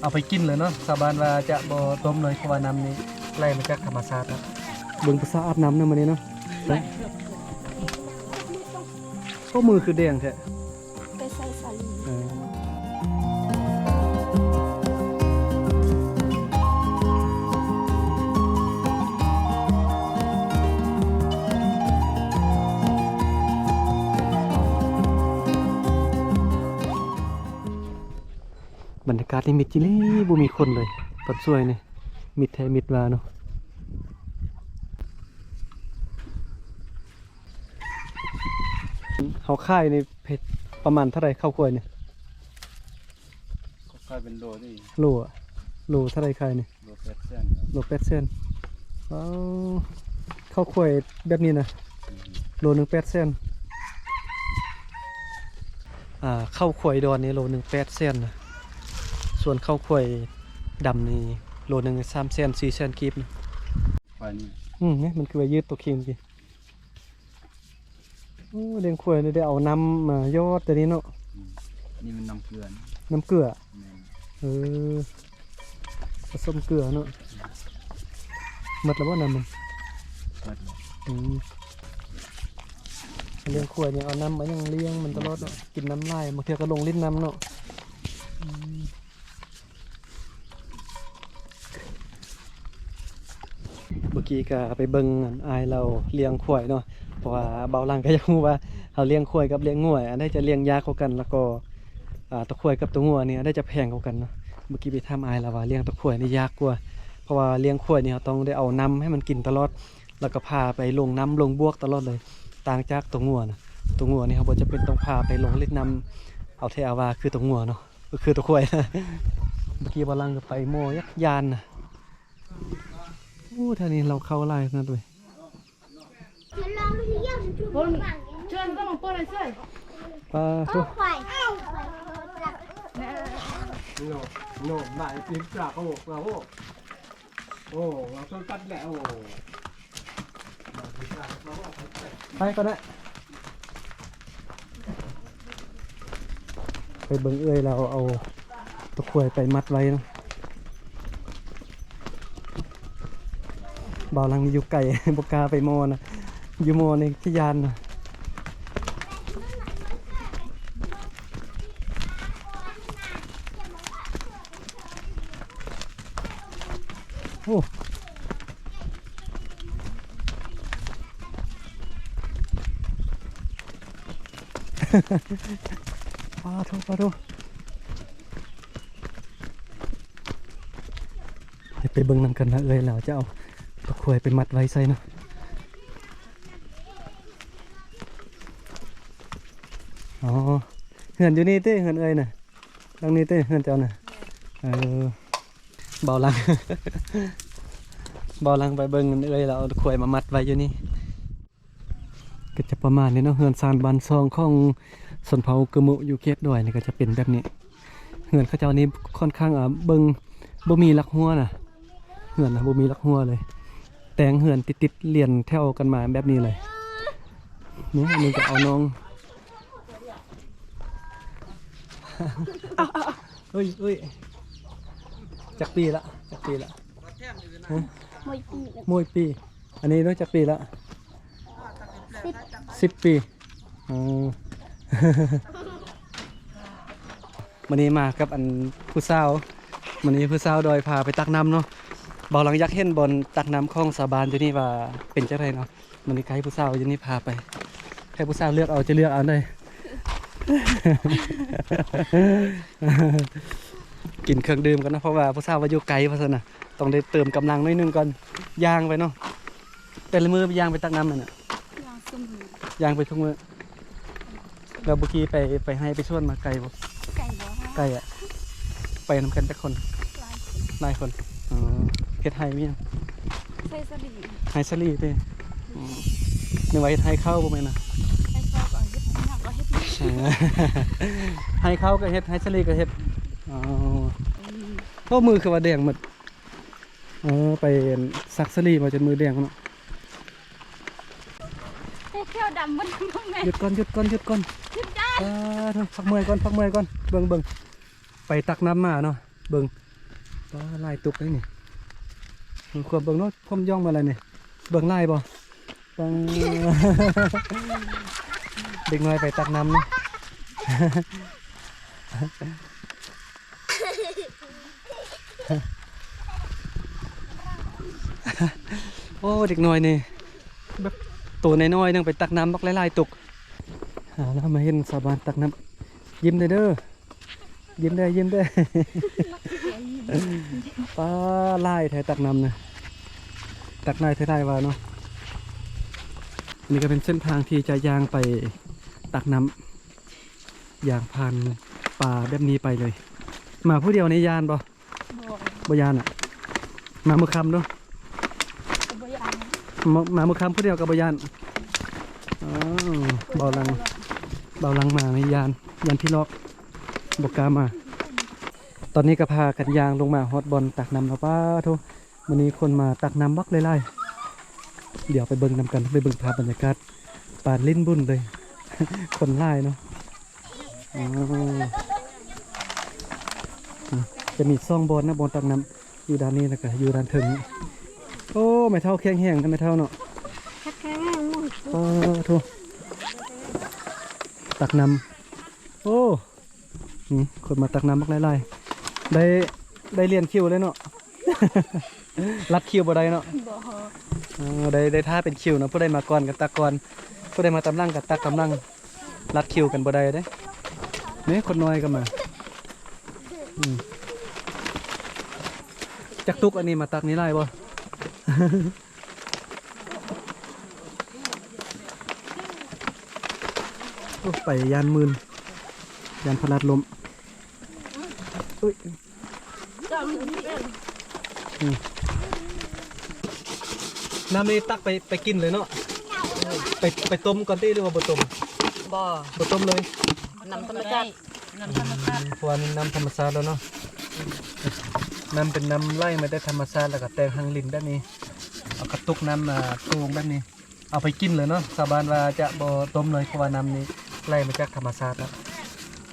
เอาไปกินเลยเนาะชาวบ้านว่าจะบ่ต้มเลยเพราะว่าน้ำนี้ไหลมาจากธรรมชาติครับเบิ่งภาษาอาบน้ำเนาะมื้อนี้เนาะไปโอ้มือคือแดงแท้ บบรรยากาศนี่มิดจิลี่บ่มีคนเลยปัดสวยนี่มิดแท้มิดว่าเนาะเฮาค่ายนี่เพชรประมาณเท่าไหร่ข้าวกล้วยนี่ก็กลายเป็นโลนี่โลอะโลเท่าไหร่ค่ายนี่โลแปดเส้นโลแปดเซนเอาข้าวกล้วยแบบนี้นะโลหนึ่งแปดเซนอ่าข้าวกล้วยดอนนี่โลหนึ่งแปดเซนนะ ส่วนข้าวกล้วยดำนี่โลหนึ่งสามเซนสี่เซนกีบนะไฟนี่อืมเนี่ยมันคือว่ายืดตัวคิงกี่โอ้เลี้ยงกล้วยนี่ได้เอาน้ำมายอดตัวนี้เนาะนี่มันน้ำเกลือนะน้ำเกลือแม่นเออผสมเกลือเนาะหมดแล้วว่าน้ำมันเปิดเลยอืมเลี้ยงกล้วยเนี่ยเอาน้ำมายังเลี้ยงมันตลอดเนาะกินน้ำลายบางทีก็ลงลิ้นน้ำเนาะอืม กี้ก็ไปเบิ่งอายเราเลี้ยงควายเนาะเพราะว่าเบาลังก็ยังรู้ว่าเขาเลี้ยงควายกับเลี้ยงงัวอันใดจะเลี้ยงยากกว่ากันแล้วก็ตัวควายกับตัวงัวเนี่ยอันใดจะแพงกว่ากันเนาะเมื่อกี้ไปทำอายแล้วว่าเลี้ยงตัวควายนี่ยากกว่า เพราะว่าเลี้ยงควายนี่เขาต้องได้เอาน้ำให้มันกินตลอด แล้วก็พาไปลงน้ำลงบวกตลอดเลย ต่างจากตัวงัวนะตัวงัวนี่เขาบอกจะเป็นต้องพาไปลงเล่นน้ำเอาเทอาว่าคือตัวงัวเนาะก็คือตัวควายเมื่อกี้บอลังก็ไปโมยักยานนะ อ้ท่านี้เราเข้าไล่นั่นเลย Hôn Chân có một cô này chơi ปลาทุก Khoai โน่โน่หมายปีนกลับโอ้โหโอ้โอ้เราต้องตัดแหละโอ้ไปก็ได้ไปเบิ่งเอ้ยเราเอาตัวควายไปมัดไว้เนาะ บ่าวลังอยู่ไก่บกล้าไปโมนะอยู่โมในที่ยานนะโอ้ปลาทูปลาทูเดี๋ยวไปเบิ่งนำกันนะเอ้ยเราจะเอา ตะขวยไปมัดไว้ใส่เนาะอ๋อเหือนอยู่นี่เต้เหือนเอ้ยน่ะตรงนี้เต้เหือนเจ้าน่ะเออเบาลังเบาลังไปเบิ่งเอ้ยเราเอาตะขวยมามัดไว้อยู่นี่ก็จะประมาณนี้เนาะเหือนซานบันซองของสนเผากระมุอยู่เขตด้วยนี่ก็จะเป็นแบบนี้เหือนเขาเจ้านี้ค่อนข้างอะเบิงบ่มีลักหัวน่ะเหือนนะบ่มีลักหัวเลย แต่งเหือนติดติดๆเลียนแถวกันมาแบบนี้เลยนี่อันนี้ก็เอาน้องเฮ้ยเฮ้ยจักปีละจักปีละ Mùi vị มวยปี อันนี้รู้จักปีละสิบปีอ๋อวันนี้มากับอันผู้สาววันนี้ผู้สาวดอยพาไปตักน้ำเนาะ บอกหลังอยักเห็นบนตักน้ำคลองสาบานอยู่นี่ว่าเป็นเจ้าไรเนาะวันนี้ไกด์ผู้สาวอยู่นี่พาไปให้ผู้สาวเลือกเอาจะเลือกเอาได้กินเครื่องดื่มกันนะเพราะว่าผู้สาวว่าอยู่ไกลเพราะฉะนั้นต้องได้เติมกำลังหน้อยหนึงก่อนย่างไปเนาะเป็นละมือไปย่างไปตักน้ำนั่นน่ะ Yang sum ย่างไปทุกมื้อเราเมื่อกี้ไปไปให้ไปชวนมาไกลบ่ Cày bó ไกลอะไปนำกันแต่คนหลายคนอ๋อเฮ็ ดไห้มีหยัง Xây gia đình ไห้สลีเด้อ๋อนึกว่าเฮ็ดไห้เข้าบ่แม่นนะ Hay sao có hết Nào có hết เออไห้เข้าก็เฮ็ดไห้สลีก็เฮ็ดอ๋อโอ้มือคือว่าแดงหมดเออไปซักสลีมาจนมือแดงเนาะ Hay theo đầm vẫn không ห mẹ ยุดก่อนหยุดก่อนหยุดก่อน Chết cha เออพักเมื่อยก่อนพักเมื่อยก่อนเบิ่งเบิ่งไปตักน้ำมาเนาะเบิ่งปลาลายตุกได้นี่ ขวบเบิ่งเนาะพ่มย่องมาอะไรเนี่ยเบิ่งลายบ่เบิ่งเด็กน้อยไปตักน้ำเนาะโอ้เด็กน้อยนี่แบบตัวน้อยๆนึงไปตักน้ำบักหลายๆตกหาแล้วมาเห็นสาวบ้านตักน้ำยิ้มได้เด้อยิ้มได้ยิ้มได้ ปลาไล่ไทยตักน้ำนะตักนายไทยได้ว่าเนาะนี่ก็เป็นเส้นทางที่จะย่างไปตักน้ำย่างผ่านป่าแบบนี้ไปเลย มาผู้เดียวในยานบ่บอกบ่ยานอะ มาเมื่อคำเนาะกบยานมามาเมื่อคำผู้เดียวกับบยานอ๋อเบาลังเบาลังมาในยานยานพี่ล็อกบกกล้ามา ตอนนี้ก็พากันยางลงมาฮอตบอลตักน้ำแล้วป้าทุกวันนี้คนมาตักน้ำบักไล่ๆเดี๋ยวไปเบิ่งนำกันไปเบิ่งภาพบรรยากาศปานลิ้นบุญเลย คนไล่เนาะจะมีซ่องบอลนะบอลตักน้ำอยู่ด้านนี้แล้วก็อยู่ด้านถึงโอ้ไม่เท่าแข็งแห้งกันไม่เท่าเนาะแค่มุ้งโอ้ทุตักน้ำโอ้คนมาตักน้ำบักไล่ๆ ได้ได้เรียนคิวเลยเนาะ รัดคิวบ่ได้เนาะบอกเออได้ได้ท่าเป็นคิวเนาะผู้ใดมาก่อนกับตักก่อนผู้ใดมาตำลังกับตักกำลังรัดคิวกันบ่ได้เด้นี่คนน้อยก็มาอืมจักตุกอันนี้มาตักนี้ไล่บ่โอ้ไปยานหมื่นยานพลัดลม อุ้ยอืมน้ำนี้ตักไปไปกินเลยเนาะไปไปต้มก่อนที่หรือว่าบ่ต้มบ่บ่ต้มเลยนำธรรมชาตินำธรรมชาติเพราะว่านี่น้ำธรรมชาติแล้วเนาะน้ำเป็นน้ำไล่มาได้ธรรมชาติแล้วก็แตงหังลินด้านนี้เอากระตุกน้ำมาตูงด้านนี้ เอาไปกินเลยเนาะสาบานว่าจะบ่ต้มเลยเพราะว่าน้ำนี้ไล่มาจากธรรมชาติแล้ว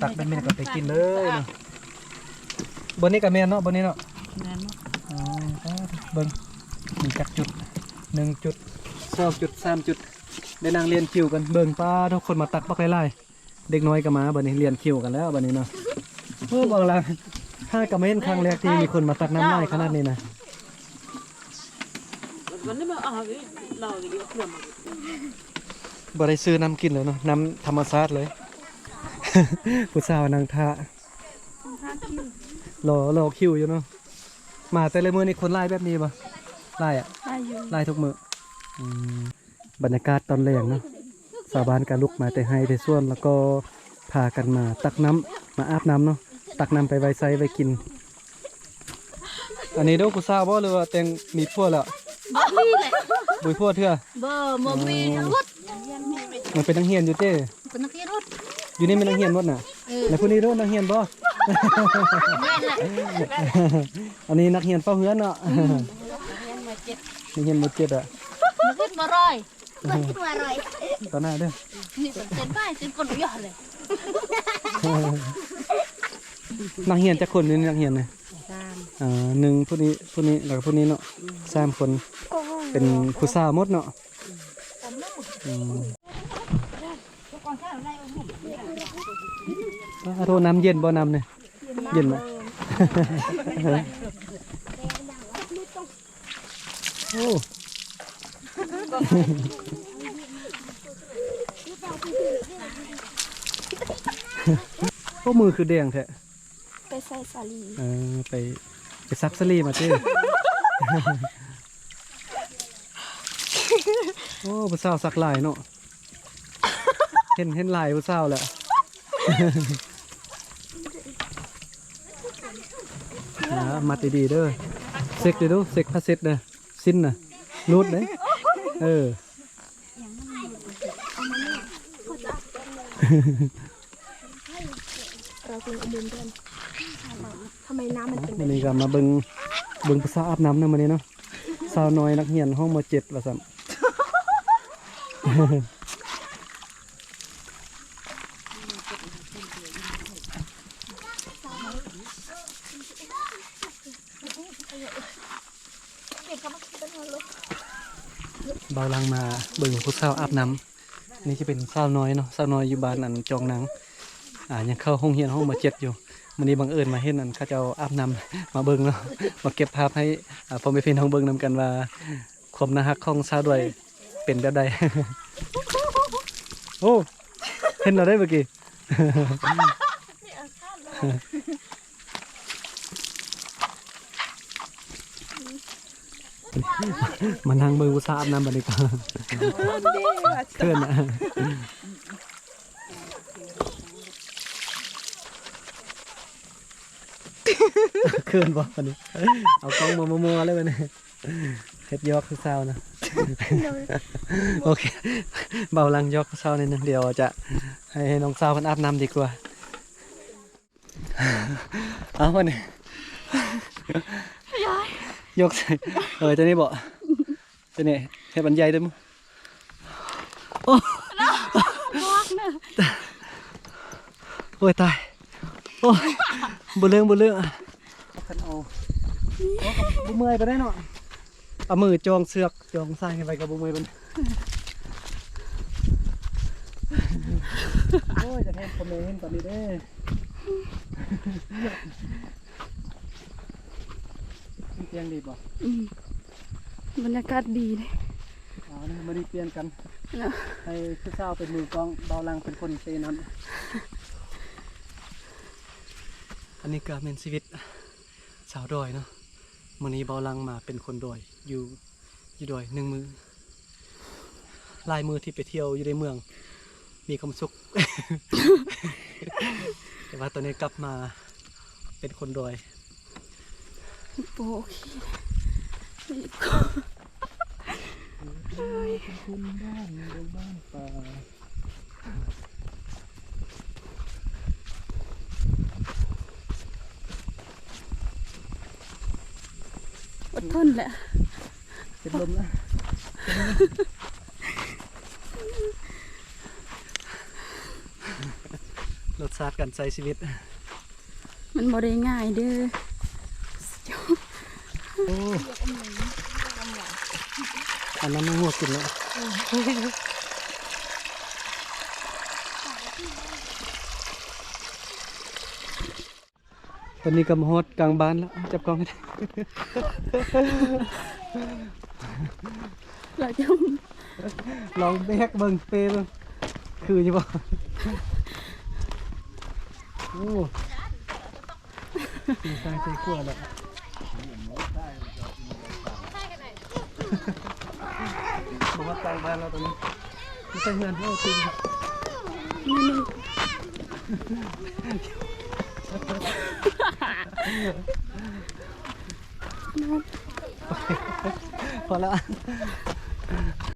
ตักเป็นเม็ดก็ไปกินเลยเนาะ บนนี้ก็แม่นเนาะบนนี้เนาะแม่นบ่อ๋อเบิ้งมีจักจุดหนึ่งจุดสองจุดสามจุดได้นางเรียนคิวกันเบิ้งป้าทุกคนมาตักปักไล่ๆเด็กน้อยก็มาบัดนี้เรียนคิวกันแล้วบัดนี้เนาะโอ้บอกละถ้ากระเม็นครั้งแรกที่มีคนมาตักน้ำไล่ขนาดนี้นะวันนี้มาเอาอีเราอีกเพื่อนมาบ่ได้ซื้อน้ำกินเลยเนาะน้ำธรรมชาติเลย ผู้สาวนางท่าท่าคิว รอรอคิวอยู่เนาะมาแต่ละมือนี่คนไล่แบบนี้ปะไล่อะได้อยู่ไล่ทุกมืออืมบรรยากาศตอนแรงเนาะสาบานการลุกมาแต่ให้แต่ส่วนแล้วก็พากันมาตักน้ำมาอาบน้ำเนาะตักน้ำไปไว้ใส่ไว้กิน อันนี้เด้อผู้สาวบ่หรือว่าแต่งมีพวกแล้วบ่มีแหละบุยพวกเถื่อบ่บ่มีทั้งหมดมันเป็นนักเรียนอยู่เจ้เป็นนักเรียนรถอยู่นี่เป็นนักเรียนหมดน่ะเออแล้วผู้นี้เด้อนักเรียนบ่แม่นแหละ อันนี้นักเรียนเฝ้าเฮือนเนาะนักเรียนมาเจ็ดนักเรียนหมดเจ็ดอะนักเรียนมาร้อยตอนหน้าเด้อนี่เป็นเส้นไปเส้นคนเยอะเลยนักเรียนจักคนนี่นักเรียนเนี่ยตามอ่าหนึ่งผู้นี้ผู้นี้แล้วก็ผู้นี้เนาะสามคนเป็นผู้สาวหมดเนาะอืมอ่าโทษน้ำเย็นบ่น้ำเนี่ย เย็นไหมโอ้โอ้มือคือแดงแท้ไปใส่สาลีเออไปไปซักสลีมาเจ้โอ้ผู้สาวสักลายเนาะเห็นเห็นลายผู้สาวแหละ อ่า มัดดีๆเด้อเซ็กเด้อดูเซ็กพาเซ็ตเด้อสิ้นน่ะรูดเด้อเออเราเป็นอมุมเดินทำไมน้ำมันเป็นวันนี้ก็มาเบิงเบิงผู้สาอาบน้ำนำมื้อนี้เนาะสาวน้อยนักเรียนห้องม .7 ว่าซั่นเด็กเขาม เบาลังมาเบิ่งผู้าอาบน้ำนี่จะเป็นสาวน้อยเนาะสาวน้อยอยู่บ้านอันจองหนังอ่ายังเข้าห้องเรียนห้องมาเจ็ดอยู่มันนี้บังเอิญมาเห็นอันเขาเจะอาบน้ำมาเบิ่งเนาะมาเก็บภาพให้อ่าพ่อแม่พี่น้องเบิ่งนํกันว่าความน่ารักของสาวด้วยเป็นแบบใดโอ้เห็นเราได้เมื่อกี้ มานั่งเบิ่งผู้สาวอาบน้ำบัดนี้ก็เพื่อนนะเคื่อนบ่วันนี้เอากล้องมามัวๆเลยวันนี้เฮ็ดยอกคือเศร้านะโอเคเบาลังยอกคือเศร้านิดนึงเดี๋ยวจะให้น้องสาวเพิ่นอาบน้ำดีกว่าเอาวันนี้ ยกใส่เออจะนี่บ่จะนี่เฮ็ดบรรยายได้มั้ยโอ้ยตายโอ้ยบ่เรื่องบ่เรื่องอะคันเอาบบ่เมื่อยไปได้เนาะเอามือจองเสือกจองสร้างไปกับบ่เมื่อยมันโอ้ยจะแทนคอมเมนต์ตอนนี้เด้ เตียงดีบ่บรรยากาศดีเลยเอานะมาดีเปลี่ยนกันเนาะให้ผู้สาวเป็นมือกลองเบาลังเป็นคนเตน้ำอันนี้ก็เป็นชีวิตสาวดอยเนาะมื้อนี้เบาลังมาเป็นคนดอยอยู่อยู่ดอยหนึ่งมือลายมือที่ไปเที่ยวอยู่ในเมือง มีความสุข แต่ว่าตอนนี้กลับมาเป็นคนดอย โปโอเคคุณบ้านบ้านป่าอดทนแหละเป็นลมนะรสชาติการใช้ชีวิต มันบ่ได้ง่ายเด้อโอ้อันนั้นไม่หัวกินแล้วตอนนี้ก็มาฮอดกลางบ้านแล้วเอาจับกล้องให้ได้เราจะลองแบกเบิ่งเปเบิ่งคืออยู่บ่โอ้มีสร้างใจขั้วแล้ว บอกว่าตายบ้านเราตอนนี้ไม่ใช่เงินโอ้จริงพอแล้ว